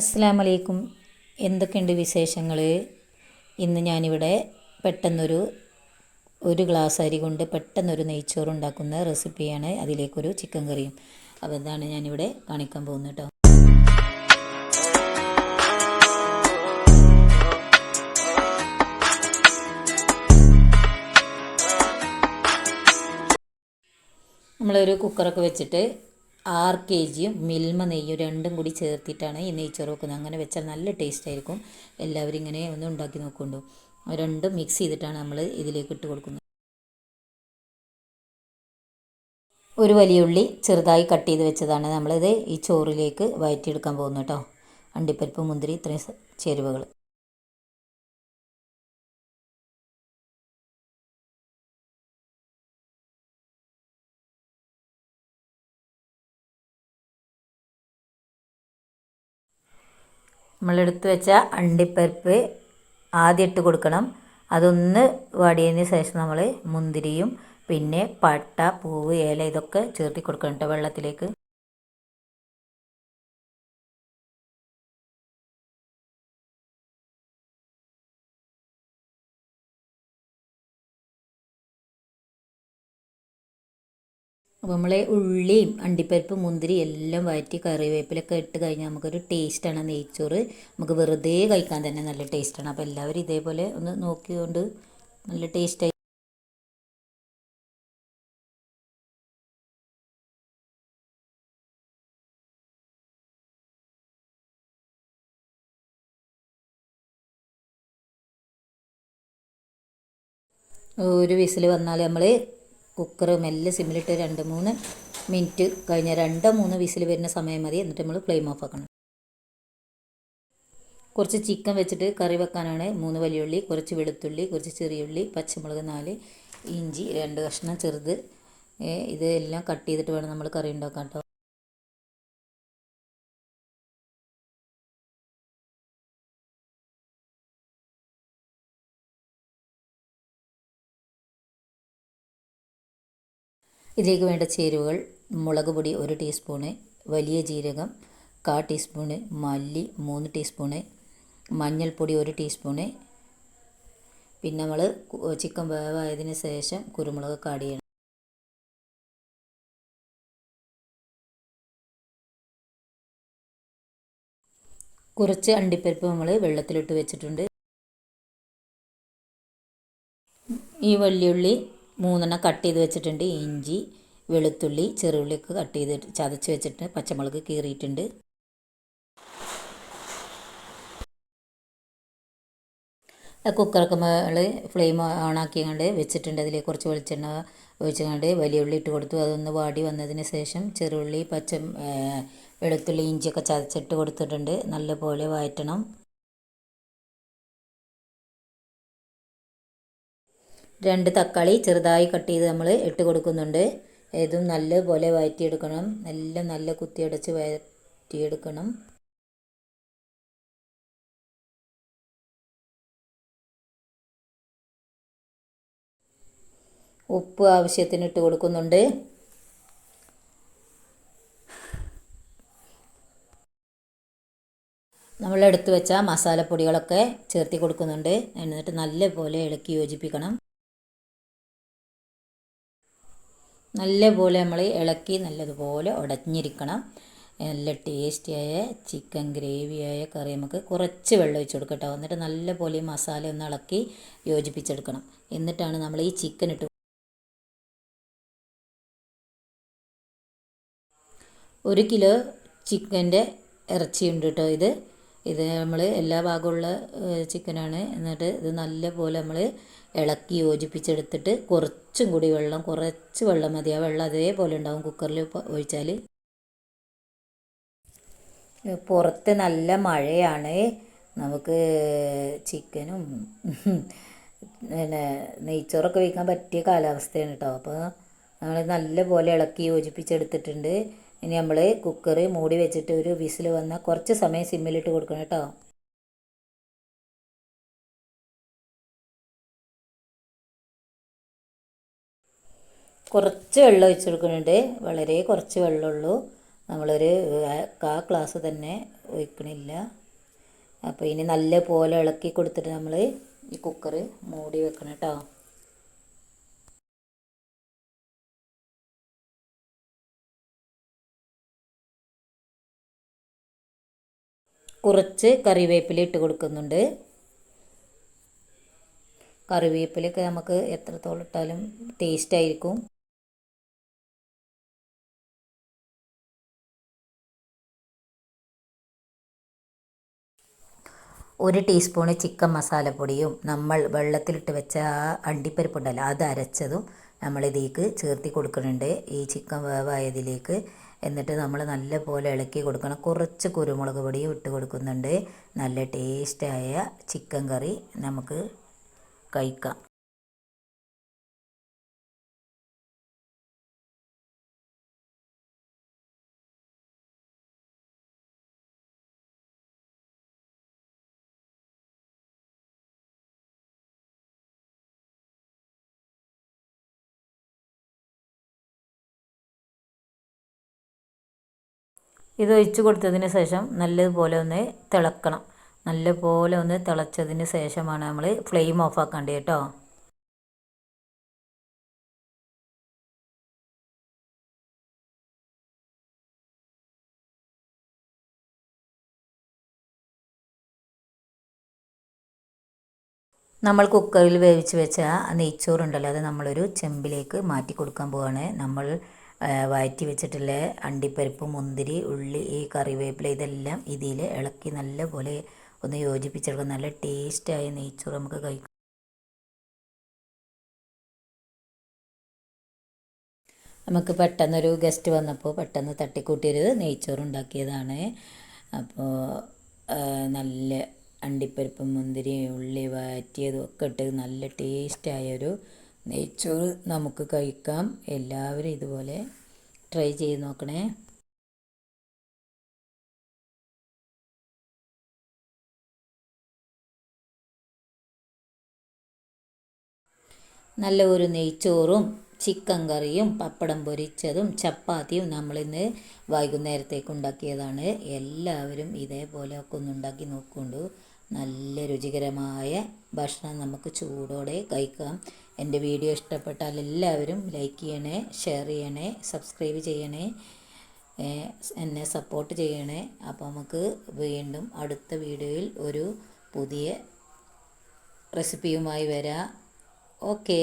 അസ്സാം വലൈക്കും എന്തൊക്കെയുണ്ട് വിശേഷങ്ങൾ ഇന്ന് ഞാനിവിടെ പെട്ടെന്നൊരു ഒരു ഗ്ലാസ് അരി കൊണ്ട് പെട്ടെന്നൊരു നെയ്ച്ചോറ് ഉണ്ടാക്കുന്ന റെസിപ്പിയാണ്. അതിലേക്കൊരു ചിക്കൻ കറിയും. അപ്പോൾ ഇതാണ് ഞാനിവിടെ കാണിക്കാൻ പോകുന്നത് കേട്ടോ. നമ്മളൊരു കുക്കറൊക്കെ വെച്ചിട്ട് ആറ് കെ ജിയും മിൽമ നെയ്യും രണ്ടും കൂടി ചേർത്തിട്ടാണ് ഈ നെയ്ച്ചോറ് വെക്കുന്നത്. അങ്ങനെ വെച്ചാൽ നല്ല ടേസ്റ്റ് ആയിരിക്കും. എല്ലാവരും ഇങ്ങനെ ഒന്ന് ഉണ്ടാക്കി നോക്കുന്നുണ്ടോ. രണ്ടും മിക്സ് ചെയ്തിട്ടാണ് നമ്മൾ ഇതിലേക്ക് ഇട്ട് കൊടുക്കുന്നത്. ഒരു വലിയ ഉള്ളി ചെറുതായി കട്ട് ചെയ്ത് വെച്ചതാണ് നമ്മളിത് ഈ ചോറിലേക്ക് വയറ്റിയെടുക്കാൻ പോകുന്നത് കേട്ടോ. അണ്ടിപ്പരിപ്പ് മുന്തിരി ഇത്രയും ചേരുവകൾ. നമ്മളെടുത്ത് വെച്ച അണ്ടിപ്പരിപ്പ് ആദ്യം ഇട്ട് കൊടുക്കണം. അതൊന്ന് വാടിയതിന് ശേഷം നമ്മൾ മുന്തിരിയും പിന്നെ പട്ട പൂവ് ഏല ഇതൊക്കെ ചേർത്തി കൊടുക്കണം കേട്ടോ വെള്ളത്തിലേക്ക്. അപ്പോൾ നമ്മൾ ഉള്ളിയും അണ്ടിപ്പരിപ്പ് മുന്തിരി എല്ലാം വഴറ്റി കറിവേപ്പിലൊക്കെ ഇട്ട് കഴിഞ്ഞാൽ നമുക്കൊരു ടേസ്റ്റാണ് നെയ്ച്ചോറ്. നമുക്ക് വെറുതെ കഴിക്കാൻ തന്നെ നല്ല ടേസ്റ്റാണ് അപ്പോൾ എല്ലാവരും ഇതേപോലെ ഒന്ന് നോക്കിക്കൊണ്ട് നല്ല ടേസ്റ്റായി ഒരു വിസിൽ വന്നാൽ നമ്മൾ കുക്കർ മെല്ലെ സിമ്മിലിട്ട് രണ്ട് മൂന്ന് മിനിറ്റ് കഴിഞ്ഞ രണ്ടോ മൂന്നോ വിസിൽ വരുന്ന സമയം മതി. എന്നിട്ട് നമ്മൾ ഫ്ലെയിം ഓഫ് ആക്കണം. കുറച്ച് ചിക്കൻ വെച്ചിട്ട് കറി വെക്കാനാണ് മൂന്ന് വലിയുള്ളി കുറച്ച് വെളുത്തുള്ളി കുറച്ച് ചെറിയുള്ളി പച്ചമുളക് നാല് ഇഞ്ചി രണ്ട് കഷ്ണം ചെറുത്. ഇതെല്ലാം കട്ട് ചെയ്തിട്ട് വേണം നമ്മൾ കറി ഉണ്ടാക്കാൻ കേട്ടോ ഇതിലേക്ക് വേണ്ട ചേരുവകൾ മുളക് പൊടി ഒരു ടീസ്പൂണ് വലിയ ജീരകം കാ ടീസ്പൂണ് മല്ലി മൂന്ന് ടീസ്പൂണ് മഞ്ഞൾപ്പൊടി ഒരു ടീസ്പൂണ്. പിന്നെ നമ്മൾ ചിക്കൻ വേവായതിന് ശേഷം കുരുമുളക് കാടി ചെയ്യണം. കുറച്ച് അണ്ടിപ്പരിപ്പ് നമ്മൾ വെള്ളത്തിലിട്ട് വെച്ചിട്ടുണ്ട്. ഈ വള്ളിയുള്ളി മൂന്നെണ്ണം കട്ട് ചെയ്ത് വെച്ചിട്ടുണ്ട്. ഇഞ്ചി വെളുത്തുള്ളി ചെറുള്ളിയൊക്കെ കട്ട് ചെയ്ത് ചതച്ച് വെച്ചിട്ട് പച്ചമുളക് കീറിയിട്ടുണ്ട്. കുക്കറൊക്കെ നമ്മൾ ഫ്ലെയിം ഓണാക്കിയാണ്ട് വെച്ചിട്ടുണ്ട്. അതിലേക്ക് കുറച്ച് വെളിച്ചെണ്ണ ഒഴിച്ചുകൊണ്ട് വലിയ ഉള്ളി ഇട്ട് കൊടുത്തു. അതൊന്ന് വാടി വന്നതിന് ശേഷം ചെറുള്ളി പച്ച വെളുത്തുള്ളി ഇഞ്ചിയൊക്കെ ചതച്ചിട്ട് കൊടുത്തിട്ടുണ്ട്. നല്ലപോലെ വഴറ്റണം രണ്ട് തക്കാളി ചെറുതായി കട്ട് ചെയ്ത് നമ്മൾ ഇട്ട് കൊടുക്കുന്നുണ്ട്. ഇതും നല്ലപോലെ വഴറ്റിയെടുക്കണം നല്ല നല്ല കുത്തിയടച്ച് വഴറ്റിയെടുക്കണം ഉപ്പ് ആവശ്യത്തിന് ഇട്ട് കൊടുക്കുന്നുണ്ട്. നമ്മൾ എടുത്തു വെച്ച മസാലപ്പൊടികളൊക്കെ ചേർത്തി കൊടുക്കുന്നുണ്ട്. എന്നിട്ട് നല്ലപോലെ ഇളക്കി യോജിപ്പിക്കണം. നല്ലപോലെ നമ്മൾ ഇളക്കി നല്ലതുപോലെ ഉടഞ്ഞിരിക്കണം. നല്ല ടേസ്റ്റിയായ ചിക്കൻ ഗ്രേവിയായ കറി നമുക്ക് കുറച്ച് വെള്ളം ഒഴിച്ച് കൊടുക്കട്ടോ. എന്നിട്ട് നല്ലപോലെ ഈ മസാല ഒന്ന് ഇളക്കി യോജിപ്പിച്ചെടുക്കണം. എന്നിട്ടാണ് നമ്മൾ ഈ ചിക്കൻ ഇട്ട് ഒരു കിലോ ചിക്കന്റെ ഇറച്ചിയുണ്ട് കേട്ടോ ഇത്. ഇത് നമ്മൾ എല്ലാ ഭാഗമുള്ള ചിക്കനാണ്. എന്നിട്ട് ഇത് നല്ലപോലെ നമ്മൾ ഇളക്കി യോജിപ്പിച്ചെടുത്തിട്ട് കുറച്ചും കൂടി വെള്ളം കുറച്ച് വെള്ളം മതി. ആ വെള്ളം അതേപോലെ ഉണ്ടാവും കുക്കറിൽ ഒഴിച്ചാൽ. പുറത്ത് നല്ല മഴയാണ്. നമുക്ക് ചിക്കനും പിന്നെ നെയ്ച്ചോറൊക്കെ വയ്ക്കാൻ പറ്റിയ കാലാവസ്ഥയാണ് കേട്ടോ അപ്പോൾ നമ്മൾ നല്ലപോലെ ഇളക്കി യോജിപ്പിച്ചെടുത്തിട്ടുണ്ട്. ഇനി നമ്മൾ കുക്കർ മൂടി വെച്ചിട്ട് ഒരു വിസിൽ വന്നാൽ കുറച്ച് സമയം സിമ്മിലിട്ട് കൊടുക്കണം കേട്ടോ കുറച്ച് വെള്ളം ഒഴിച്ചു കൊടുക്കുന്നുണ്ട്. വളരെ കുറച്ച് വെള്ളമുള്ളൂ. നമ്മളൊരു കാ ഗ്ലാസ് തന്നെ ഒഴിക്കണില്ല. അപ്പോൾ ഇനി നല്ല പോലെ ഇളക്കി കൊടുത്തിട്ട് നമ്മൾ ഈ കുക്കർ മൂടി വെക്കണം കേട്ടോ. കുറച്ച് കറിവേപ്പില ഇട്ട് കൊടുക്കുന്നുണ്ട്. കറിവേപ്പിലൊക്കെ നമുക്ക് എത്രത്തോളം ഇട്ടാലും ടേസ്റ്റ് ആയിരിക്കും. ഒരു ടീസ്പൂണ് ചിക്കൻ മസാലപ്പൊടിയും നമ്മൾ വെള്ളത്തിലിട്ട് വെച്ച ആ അണ്ടിപ്പരിപ്പുണ്ടല്ലോ അത് അരച്ചതും നമ്മൾ ഇതിലേക്ക് ചേർത്തി കൊടുക്കുന്നുണ്ട്. ഈ ചിക്കൻ വേവായതിലേക്ക് എന്നിട്ട് നമ്മൾ നല്ല പോലെ ഇളക്കി കൊടുക്കണം. കുറച്ച് കുരുമുളക് പൊടിയും ഇട്ട് കൊടുക്കുന്നുണ്ട്. നല്ല ടേസ്റ്റായ ചിക്കൻ കറി നമുക്ക് കഴിക്കാം. ഇത് ഒഴിച്ച് കൊടുത്തതിന് ശേഷം നല്ലതുപോലെ ഒന്ന് തിളക്കണം. നല്ലപോലെ ഒന്ന് തിളച്ചതിന് ശേഷമാണ് നമ്മൾ ഫ്ലെയിം ഓഫ് ആക്കേണ്ടത് കേട്ടോ നമ്മൾ കുക്കറിൽ വേവിച്ച് വെച്ച നെയ്ച്ചോറുണ്ടല്ലോ അത് നമ്മളൊരു ചെമ്പിലേക്ക് മാറ്റി കൊടുക്കാൻ പോവാണ്. നമ്മൾ വഴറ്റി വെച്ചിട്ടുള്ള അണ്ടിപ്പരിപ്പ് മുന്തിരി ഉള്ളി ഈ കറിവേപ്പില ഇതെല്ലാം ഇതിൽ ഇളക്കി നല്ല പോലെ ഒന്ന് യോജിപ്പിച്ചെടുക്കാം നല്ല ടേസ്റ്റായ നെയ്ച്ചോറ് നമുക്ക് കഴിക്കാം. നമുക്ക് പെട്ടെന്നൊരു ഗസ്റ്റ് വന്നപ്പോൾ പെട്ടെന്ന് തട്ടിക്കൂട്ടിയൊരു നെയ്ച്ചോറ് ഉണ്ടാക്കിയതാണ്. അപ്പോൾ നല്ല അണ്ടിപ്പരിപ്പ് മുന്തിരി ഉള്ളി വഴറ്റിയതും ഒക്കെ ഇട്ട് നല്ല ടേസ്റ്റായൊരു നെയ്ച്ചോറ് നമുക്ക് കഴിക്കാം. എല്ലാവരും ഇതുപോലെ ട്രൈ ചെയ്ത് നോക്കണേ. നല്ല ഒരു നെയ്ച്ചോറും ചിക്കൻ കറിയും പപ്പടം പൊരിച്ചതും ചപ്പാത്തിയും നമ്മളിന്ന് വൈകുന്നേരത്തേക്ക് ഉണ്ടാക്കിയതാണ്. എല്ലാവരും ഇതേപോലെ ഒക്കെ ഒന്ന് ഉണ്ടാക്കി നോക്കുകൊണ്ടു നല്ല രുചികരമായ ഭക്ഷണം നമുക്ക് ചൂടോടെ കഴിക്കാം. എന്റെ വീഡിയോ ഇഷ്ടപ്പെട്ടാൽ എല്ലാവരും ലൈക്ക് ചെയ്യണേ ഷെയർ ചെയ്യണേ സബ്സ്ക്രൈബ് ചെയ്യണേ എന്നെ സപ്പോർട്ട് ചെയ്യണേ. അപ്പോൾ നമുക്ക് വീണ്ടും അടുത്ത വീഡിയോയിൽ ഒരു പുതിയ റെസിപ്പിയുമായി വരാം. ഓക്കേ